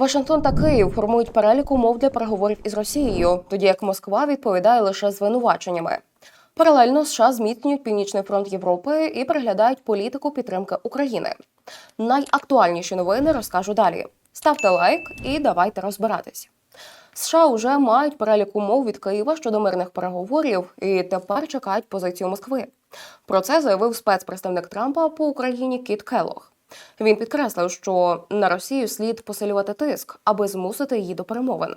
Вашингтон та Київ формують перелік умов для переговорів із Росією, тоді як Москва відповідає лише звинуваченнями. Паралельно США зміцнюють Північний фронт Європи і переглядають політику підтримки України. Найактуальніші новини розкажу далі. Ставте лайк і давайте розбиратись. США вже мають перелік умов від Києва щодо мирних переговорів і тепер чекають позицію Москви. Про це заявив спецпредставник Трампа по Україні Кіт Келлог. Він підкреслив, що на Росію слід посилювати тиск, аби змусити її до перемовин.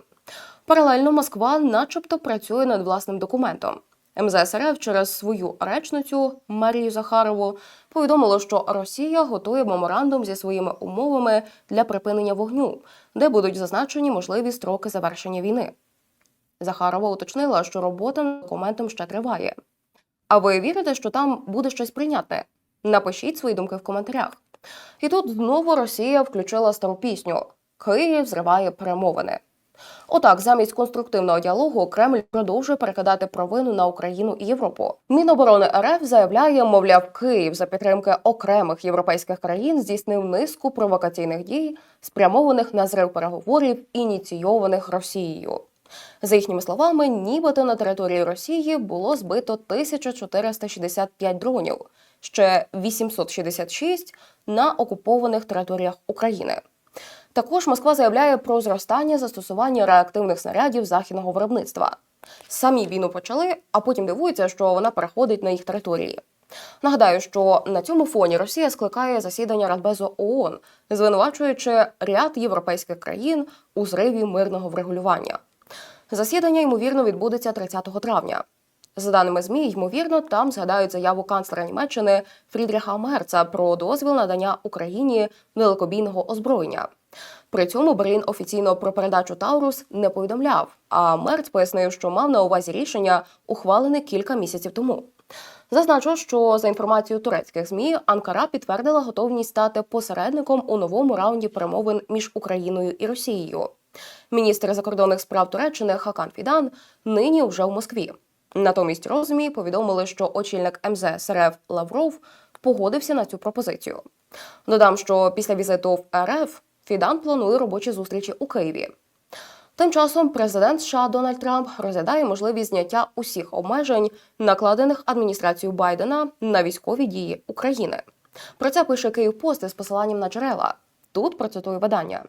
Паралельно Москва, начебто, працює над власним документом. МЗС РФ через свою речницю Марію Захарову повідомило, що Росія готує меморандум зі своїми умовами для припинення вогню, де будуть зазначені можливі строки завершення війни. Захарова уточнила, що робота над документом ще триває. А ви вірите, що там буде щось прийнятне? Напишіть свої думки в коментарях. І тут знову Росія включила стару пісню Київ зриває перемовини. Отак, замість конструктивного діалогу Кремль продовжує перекидати провину на Україну і Європу. Міноборони РФ заявляє, мовляв, Київ за підтримки окремих європейських країн здійснив низку провокаційних дій, спрямованих на зрив переговорів, ініційованих Росією. За їхніми словами, нібито на території Росії було збито 1465 дронів, ще 866 на окупованих територіях України. Також Москва заявляє про зростання застосування реактивних снарядів західного виробництва. Самі війну почали, а потім дивуються, що вона переходить на їх території. Нагадаю, що на цьому фоні Росія скликає засідання Радбезу ООН, звинувачуючи ряд європейських країн у зриві мирного врегулювання. Засідання ймовірно відбудеться 30 травня. За даними ЗМІ, ймовірно, там згадають заяву канцлера Німеччини Фрідріха Мерца про дозвіл надання Україні далекобійного озброєння. При цьому Брейн офіційно про передачу Таурус не повідомляв. А Мерц пояснив, що мав на увазі рішення, ухвалене кілька місяців тому. Зазначу, що за інформацією турецьких змі Анкара підтвердила готовність стати посередником у новому раунді перемовин між Україною і Росією. Міністр закордонних справ Туреччини Хакан Фідан нині вже в Москві. Натомість розмі повідомили, що очільник МЗС РФ Лавров погодився на цю пропозицію. Додам, що після візиту в РФ Фідан планує робочі зустрічі у Києві. Тим часом президент США Дональд Трамп розглядає можливість зняття усіх обмежень, накладених адміністрацією Байдена на військові дії України. Про це пише Київпост із посиланням на джерела. Тут процитую видання.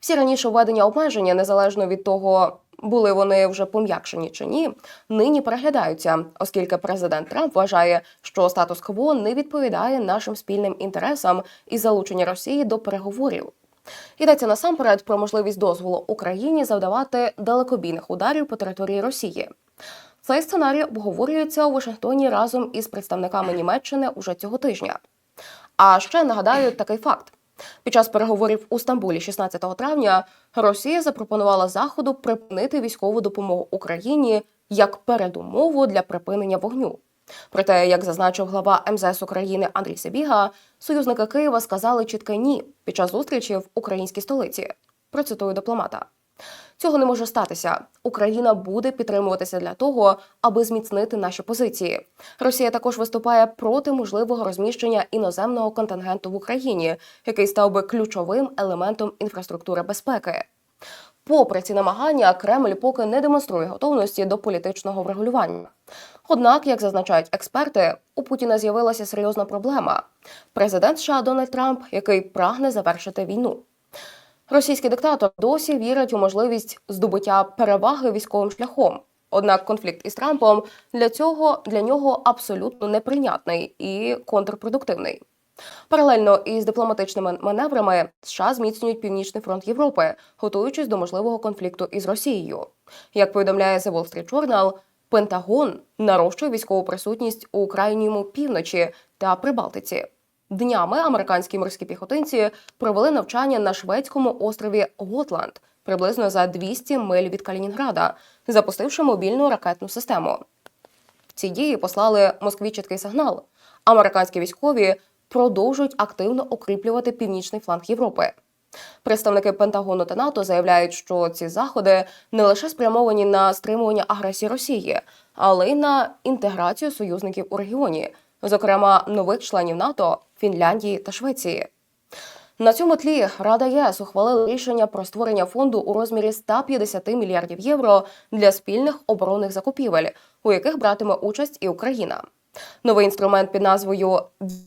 Всі раніше введення обмеження, незалежно від того, були вони вже пом'якшені чи ні, нині переглядаються, оскільки президент Трамп вважає, що статус-кво не відповідає нашим спільним інтересам і залучення Росії до переговорів. Йдеться насамперед про можливість дозволу Україні завдавати далекобійних ударів по території Росії. Цей сценарій обговорюється у Вашингтоні разом із представниками Німеччини уже цього тижня. А ще нагадаю такий факт. Під час переговорів у Стамбулі 16 травня Росія запропонувала Заходу припинити військову допомогу Україні як передумову для припинення вогню. Проте, як зазначив глава МЗС України Андрій Сибіга, союзники Києва сказали чітке ні під час зустрічі в українській столиці. Процитую дипломата. Цього не може статися. Україна буде підтримуватися для того, аби зміцнити наші позиції. Росія також виступає проти можливого розміщення іноземного контингенту в Україні, який став би ключовим елементом інфраструктури безпеки. Попри ці намагання, Кремль поки не демонструє готовності до політичного врегулювання. Однак, як зазначають експерти, у Путіна з'явилася серйозна проблема: президент США Дональд Трамп, який прагне завершити війну. Російський диктатор досі вірить у можливість здобуття переваги військовим шляхом. Однак конфлікт із Трампом для цього для нього абсолютно неприйнятний і контрпродуктивний. Паралельно із дипломатичними маневрами США зміцнюють північний фронт Європи, готуючись до можливого конфлікту із Росією. Як повідомляє The Wall Street Journal, Пентагон нарощує військову присутність у крайньому півночі та Прибалтиці. Днями американські морські піхотинці провели навчання на шведському острові Готланд приблизно за 200 миль від Калінінграда, запустивши мобільну ракетну систему. Ці дії послали Москві чіткий сигнал. Американські військові продовжують активно укріплювати північний фланг Європи. Представники Пентагону та НАТО заявляють, що ці заходи не лише спрямовані на стримування агресії Росії, але й на інтеграцію союзників у регіоні, зокрема нових членів НАТО, Фінляндії та Швеції. На цьому тлі Рада ЄС ухвалила рішення про створення фонду у розмірі 150 мільярдів євро для спільних оборонних закупівель, у яких братиме участь і Україна. Новий інструмент під назвою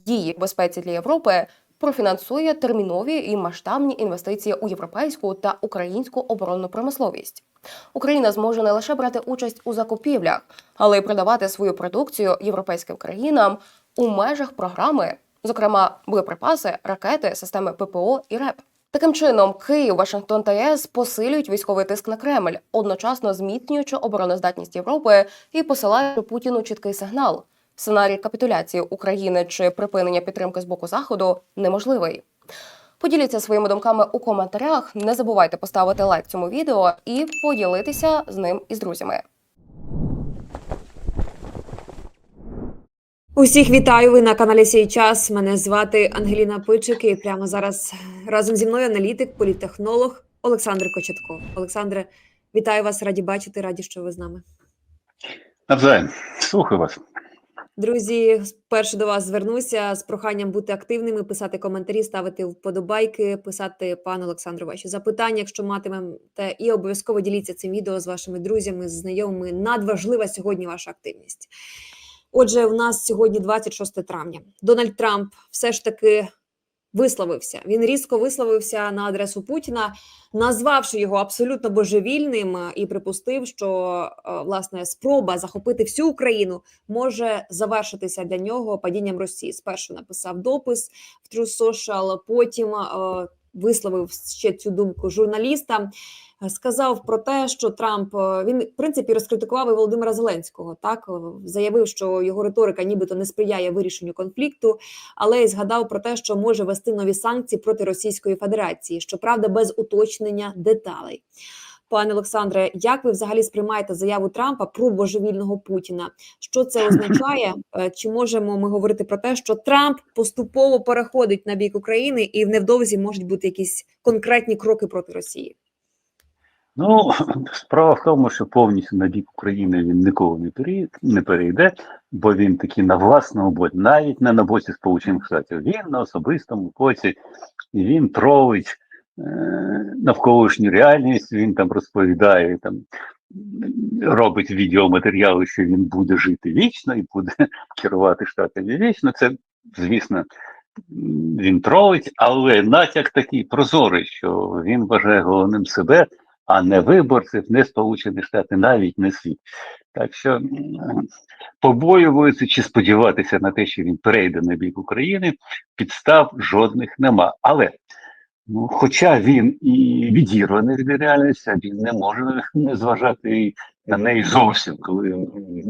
Дії безпеці для Європи профінансує термінові і масштабні інвестиції у європейську та українську оборонну промисловість. Україна зможе не лише брати участь у закупівлях, але й продавати свою продукцію європейським країнам у межах програми, зокрема боєприпаси, ракети, системи ППО і РЕП. Таким чином, Київ, Вашингтон та ЄС посилюють військовий тиск на Кремль, одночасно зміцнюючи обороноздатність Європи і посилаючи Путіну чіткий сигнал. Сценарій капітуляції України чи припинення підтримки з боку заходу неможливий. Поділіться своїми думками у коментарях. Не забувайте поставити лайк цьому відео і поділитися з ним із друзями. Усіх вітаю. Ви на каналі Сій час. Мене звати Ангеліна Пичик і прямо зараз разом зі мною аналітик, політтехнолог Олександр Кочетко. Олександре, вітаю вас, раді бачити, раді, що ви з нами. Навзаєм, слухаю вас. Друзі, перше до вас звернуся з проханням бути активними, писати коментарі, ставити вподобайки, писати пану Олександру ваші запитання, якщо матимете, і обов'язково діліться цим відео з вашими друзями, з знайомими. Надважлива сьогодні ваша активність. Отже, у нас сьогодні 26 травня. Дональд Трамп все ж таки висловився. Він різко висловився на адресу Путіна, назвавши його абсолютно божевільним, е, і припустив, що е, власне спроба захопити всю Україну може завершитися для нього падінням Росії. Спершу написав допис в True Social, потім е, висловив ще цю думку журналістам. Сказав про те, що Трамп е, він в принципі розкритикував і Володимира Зеленського. Так е, заявив, що його риторика нібито не сприяє вирішенню конфлікту, але й згадав про те, що може вести нові санкції проти Російської Федерації, щоправда, без уточнення деталей. Пане Олександре, як ви взагалі сприймаєте заяву Трампа про божевільного Путіна? Що це означає? Е, Чи можемо ми говорити про те, що Трамп поступово переходить на бік України і в невдовзі можуть бути якісь конкретні кроки проти Росії? Ну, справа в тому, що повністю на бік України він ніколи не перейде, бо він таки на власному боці, навіть не на боці Сполучених Штатів. Він на особистому боці, і він тролить навколишню реальність, він там розповідає, там робить відеоматеріали, що він буде жити вічно і буде керувати штатами вічно. Це, звісно, він тролить, але натяк такий прозорий, що він вважає головним себе а не виборців, не Сполучені Штати, навіть не світ. Так що побоюватися чи сподіватися на те, що він перейде на бік України, підстав жодних нема. Але ну, хоча він і відірваний від реальності, він не може не зважати на неї зовсім, коли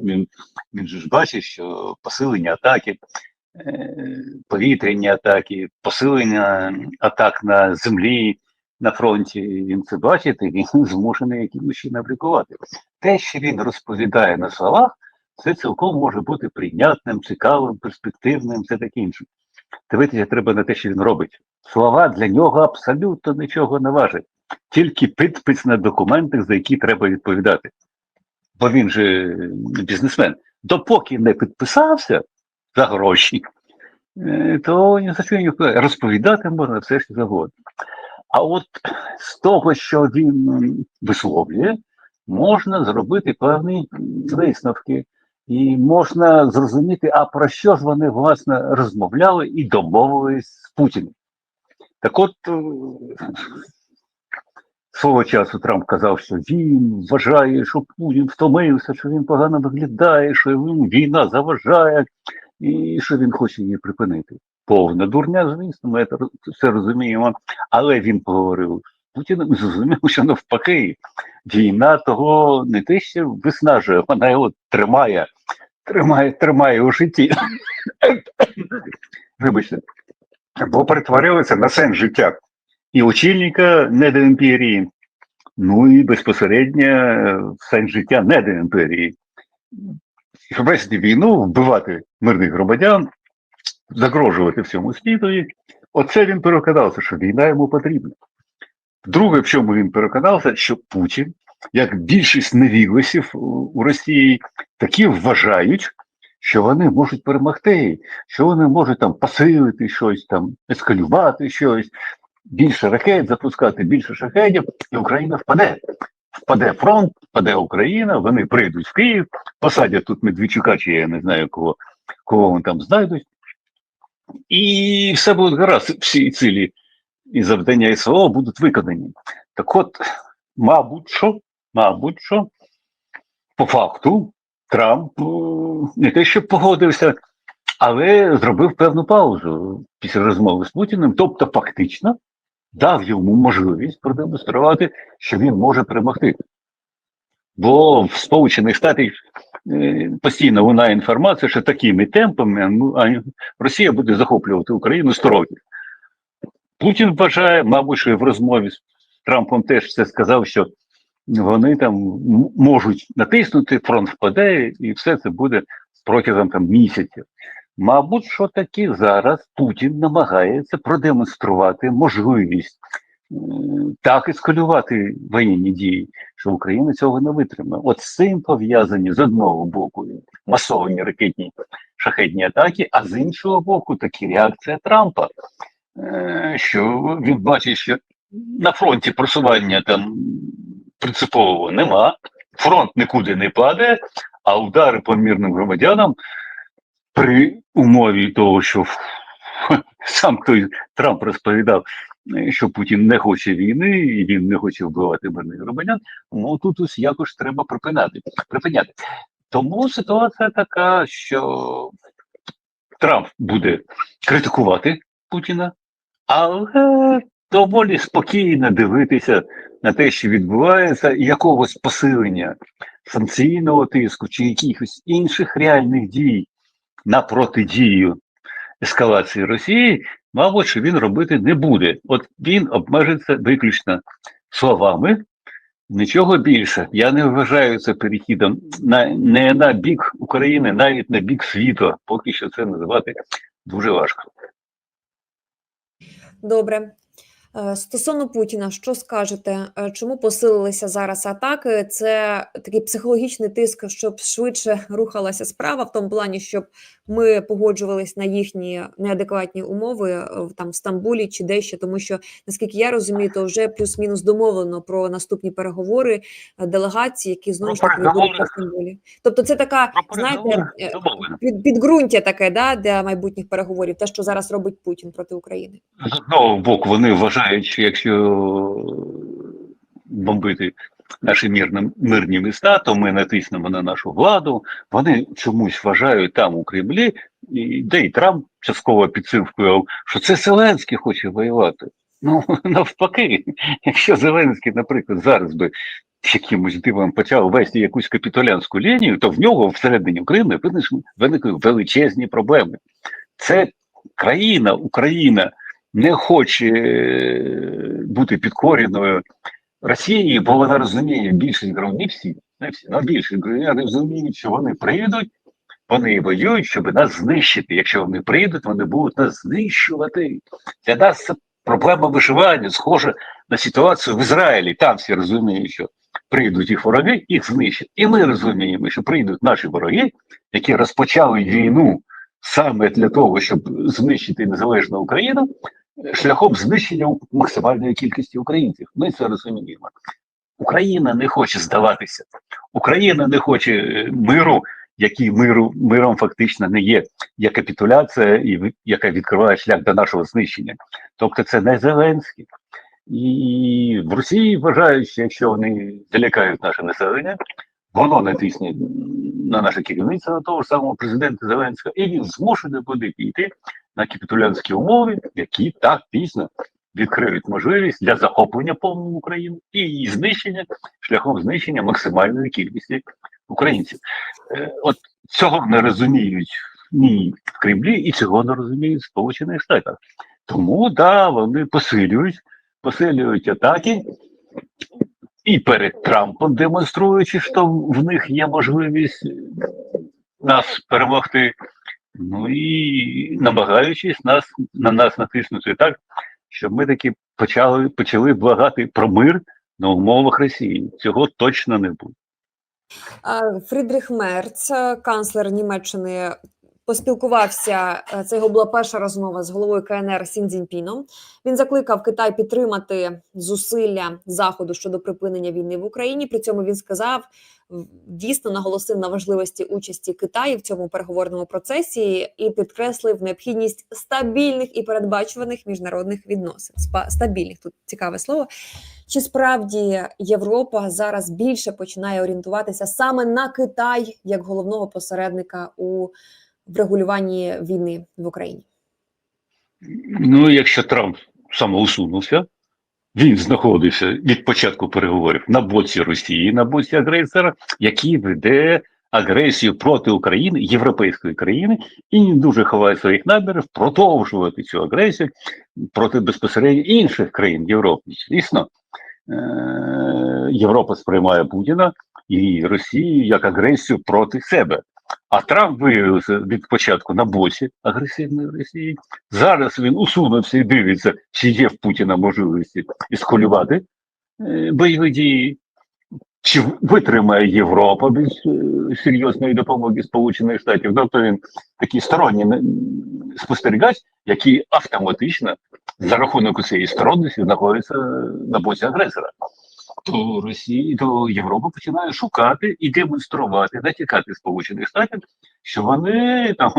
він, він же ж бачить, що посилення атаки. е, Повітряні атаки, посилення атак на землі, на фронті він це бачить, і він змушений якимось чином реагувати. Те, що він розповідає на словах, це цілком може бути прийнятним, цікавим, перспективним, це таке інше. Дивитися треба на те, що він робить. Слова для нього абсолютно нічого не важать, тільки підпис на документах, за які треба відповідати. Бо він же бізнесмен. Допоки не підписався за гроші, е, то за що розповідати можна все що завгодно. А от з того, що він висловлює, можна зробити певні висновки, і можна зрозуміти, а про що ж вони власне розмовляли і домовились з Путіним. Так от е, свого часу Трамп казав, що він вважає, що Путін втомився, що він погано виглядає, що він війна заважає, і що він хоче її припинити. Повна дурня, звісно, ми це розуміємо. Але він поговорив з Путіним і зрозумів, що навпаки, війна того не те, що виснажує, вона його тримає, тримає, тримає у житті. Вибачте, бо перетворилося на сенс життя і очільника недоімперії, ну і безпосередньо е, сенс життя недоімперії. Щоб вести війну, вбивати мирних громадян, загрожувати всьому світові. Оце він переконався, що війна йому потрібна. Друге, в чому він переконався, що Путін, як більшість невігласів у Росії, такі вважають, що вони можуть перемогти, що вони можуть там посилити щось, там ескалювати щось, більше ракет запускати, більше шахедів, і Україна впаде. Впаде фронт, впаде Україна, вони прийдуть в Київ, посадять тут Медведчука, чи я не знаю кого, кого вони там знайдуть. І все буде гаразд, всі цілі і завдання СВО будуть виконані. Так от, мабуть, що, мабуть, що, по факту, Трамп е, не те, що погодився, але зробив певну паузу після розмови з Путіним, тобто фактично дав йому можливість продемонструвати, що він може перемогти. Бо в Сполучених Штатах е, постійно лунає інформація, що такими темпами ну, Росія буде захоплювати Україну 100 років. Путін вважає, мабуть, що в розмові з Трампом теж це сказав, що вони там можуть натиснути, фронт впаде, і все це буде протягом там місяців. Мабуть, що таки зараз Путін намагається продемонструвати можливість так ескалювати воєнні дії, що Україна цього не витримає. От з цим пов'язані з одного боку масовані ракетні шахетні атаки, а з іншого боку, таки реакція Трампа, е, що він бачить, що на фронті просування там принципового нема, фронт нікуди не падає, а удари по мирним громадянам при умові того, що сам той Трамп розповідав, що Путін не хоче війни і він не хоче вбивати мирних громадян, ну тут ось якось треба припиняти. припиняти. Тому ситуація така, що Трамп буде критикувати Путіна, але доволі спокійно дивитися на те, що відбувається, і якогось посилення санкційного тиску чи якихось інших реальних дій на протидію ескалації Росії, мабуть, що він робити не буде. От він обмежиться виключно словами. Нічого більше. Я не вважаю це перехідом на не на бік України, навіть на бік світу. Поки що це називати дуже важко. Добре. Е, Стосовно Путіна, що скажете? Е, Чому посилилися зараз атаки? Це такий психологічний тиск, щоб швидше рухалася справа, в тому плані, щоб ми погоджувались на їхні неадекватні умови е, в- там в Стамбулі чи дещо, тому що наскільки я розумію, то вже плюс-мінус домовлено про наступні переговори делегації, які знову ж таки будуть в Стамбулі. Тобто, це така, знаєте, під, підґрунтя таке да, для майбутніх переговорів, те, що зараз робить Путін проти України. З одного боку, вони вважають, що якщо бомбити наші мирні, мирні міста, то ми натиснемо на нашу владу. Вони чомусь вважають там у Кремлі, і, де і Трамп частково підсилкою, що це Зеленський хоче воювати. Ну, навпаки, якщо Зеленський, наприклад, зараз би якимось дивом почав вести якусь капітулянську лінію, то в нього всередині України виникли величезні проблеми. Це країна, Україна не хоче е, бути підкореною Росії, бо вона розуміє більшість не всі, не всі, але більшість розуміють, що вони прийдуть, вони воюють, щоб нас знищити. Якщо вони прийдуть, вони будуть нас знищувати. Для нас це проблема виживання, схожа на ситуацію в Ізраїлі. Там всі розуміють, що прийдуть їх вороги, їх знищать. І ми розуміємо, що прийдуть наші вороги, які розпочали війну саме для того, щоб знищити незалежну Україну, шляхом знищення максимальної кількості українців. Ми це розуміємо. Україна не хоче здаватися. Україна не хоче е, миру, який миру миром фактично не є. Є капітуляція, і яка відкриває шлях до нашого знищення. Тобто, це не Зеленський. І в Росії вважають, що якщо вони залякають наше населення, воно натисне на наше керівництво, на того ж самого президента Зеленського, і він змушений буде піти на капітулянські умови, які так дійсно відкриють можливість для захоплення повного України і її знищення шляхом знищення максимальної кількості українців. Е, От цього не розуміють ні в Кремлі, і цього не розуміють в Сполучених Штатах. Тому да, вони посилюють, посилюють атаки. І перед Трампом демонструючи, що в них є можливість нас перемогти, ну і намагаючись нас на нас натиснути так, щоб ми таки почали почали благати про мир на умовах Росії. Цього точно не буде. Фрідріх Мерц, е, канцлер Німеччини, поспілкувався. е, Це його була перша розмова з головою КНР Сін Цзіньпіном. Він закликав Китай підтримати зусилля заходу щодо припинення війни в Україні. При цьому він сказав дійсно наголосив на важливості участі Китаю в цьому переговорному процесі і підкреслив необхідність стабільних і передбачуваних міжнародних відносин. Стабільних тут цікаве слово. Чи справді Європа зараз більше починає орієнтуватися саме на Китай як головного посередника у врегулюванні війни в Україні? Ну, якщо Трамп самоусунувся, він знаходився від початку переговорів на боці Росії, на боці агресора, який веде агресію проти України, європейської країни, і не дуже ховає своїх намірів продовжувати цю агресію проти безпосередньо інших країн Європи. Звісно, е- Європа сприймає Путіна і Росію як агресію проти себе. А Трамп виявився від початку на боці агресивної Росії. Зараз він усунувся і дивиться, чи є в Путіна можливості іскулювати е, бойові дії, чи витримає Європа без е, серйозної допомоги Сполучених Штатів. Тобто він такий сторонній спостерігач, який автоматично за рахунок цієї сторонності знаходиться на боці агресора. То Росії, то Європа починає шукати і демонструвати, натякати Сполучених Штатів, що вони там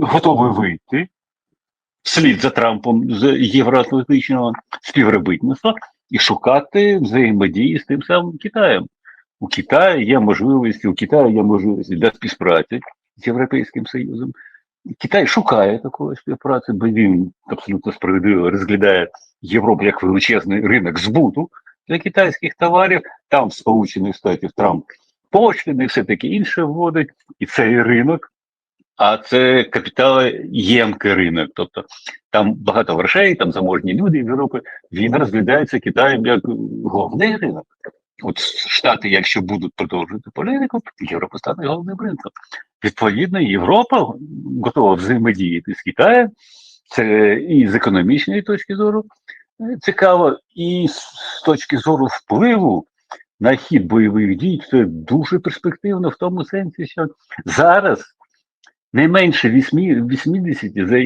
готові вийти вслід за Трампом з євроатлантичного співробітництва і шукати взаємодії з тим самим Китаєм. У Китаї є можливості, у Китаї є можливості для співпраці з Європейським Союзом. Китай шукає такої співпраці, бо він абсолютно справедливо розглядає Європу як величезний ринок збуту для китайських товарів. Там Сполучених Штатів Трамп пошліни і все таке інше вводить, і цей ринок, а це капіталоємкий ринок. Тобто там багато грошей, там заможні люди в Європі. Він розглядається Китаєм як головний ринок. От Штати, якщо будуть продовжувати політику, Європа стане головним ринком. Відповідно, Європа готова взаємодіяти з Китаєм. Це і з економічної точки зору цікаво, і з точки зору впливу на хід бойових дій, це дуже перспективно в тому сенсі, що зараз не менше 8 80 за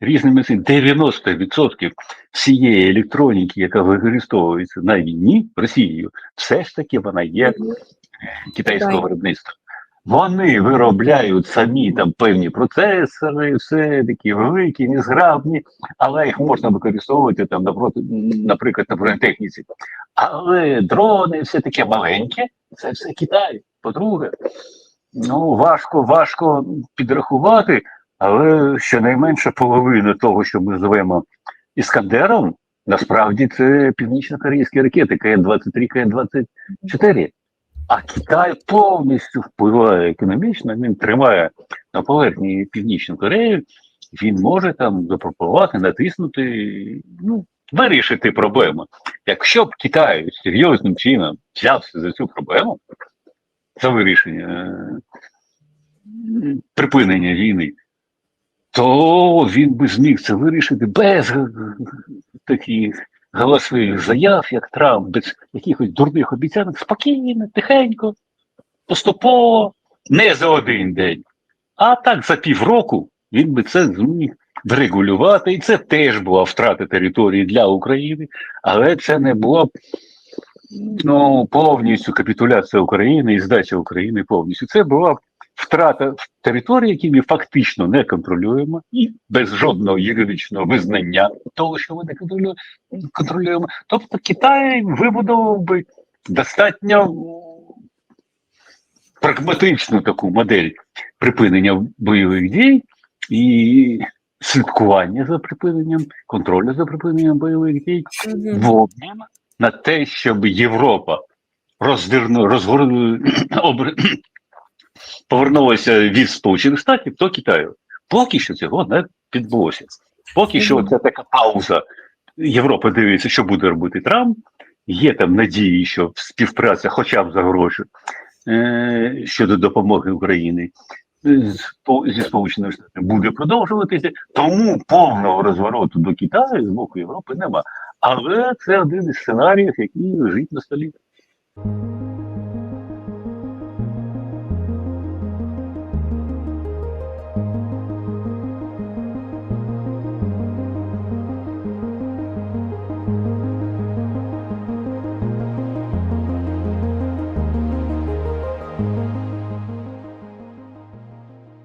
різними цифрами, 90% всієї електроніки, яка використовується на війні Росією, все ж таки вона є китайського виробництва. Вони виробляють самі там певні процесори, все такі великі, незграбні, але їх можна використовувати там, напроти, наприклад, на бронетехніці. Але дрони все таке маленьке, це все Китай. По-друге, ну важко, важко підрахувати, але щонайменше половина того, що ми називаємо Іскандером, насправді це північно-корейські ракети КН-23, КН-24. А Китай повністю впливає економічно, він тримає на поверхні Північну Корею, він може там запропонувати, натиснути, ну, вирішити проблему. Якщо б Китай серйозним чином взявся за цю проблему, за вирішення е, припинення війни, то він би зміг це вирішити без е, таких голосових заяв, як Трамп, без якихось дурних обіцянок, спокійно, тихенько, поступово, не за один день. А так за півроку він би це зміг врегулювати, і це теж була втрата території для України, але це не було ну, повністю капітуляція України і здача України повністю. Це була втрата території, які ми фактично не контролюємо, і без жодного юридичного визнання того, що ми не контролюємо. Тобто Китай вибудував би достатньо прагматичну таку модель припинення бойових дій і слідкування за припиненням, контролю за припиненням бойових дій в обмін на те, щоб Європа роздирну, розгорну, обр... повернулася від Сполучених Штатів до Китаю. Поки що цього не відбулося. Поки що це така пауза. Європа дивиться, що буде робити Трамп. Є там надії, що співпраця, хоча б за гроші е- щодо допомоги Україні з- зі Сполученими Штатами буде продовжуватися. Тому повного розвороту до Китаю з боку Європи нема. Але це один із сценаріїв, який лежить на столі.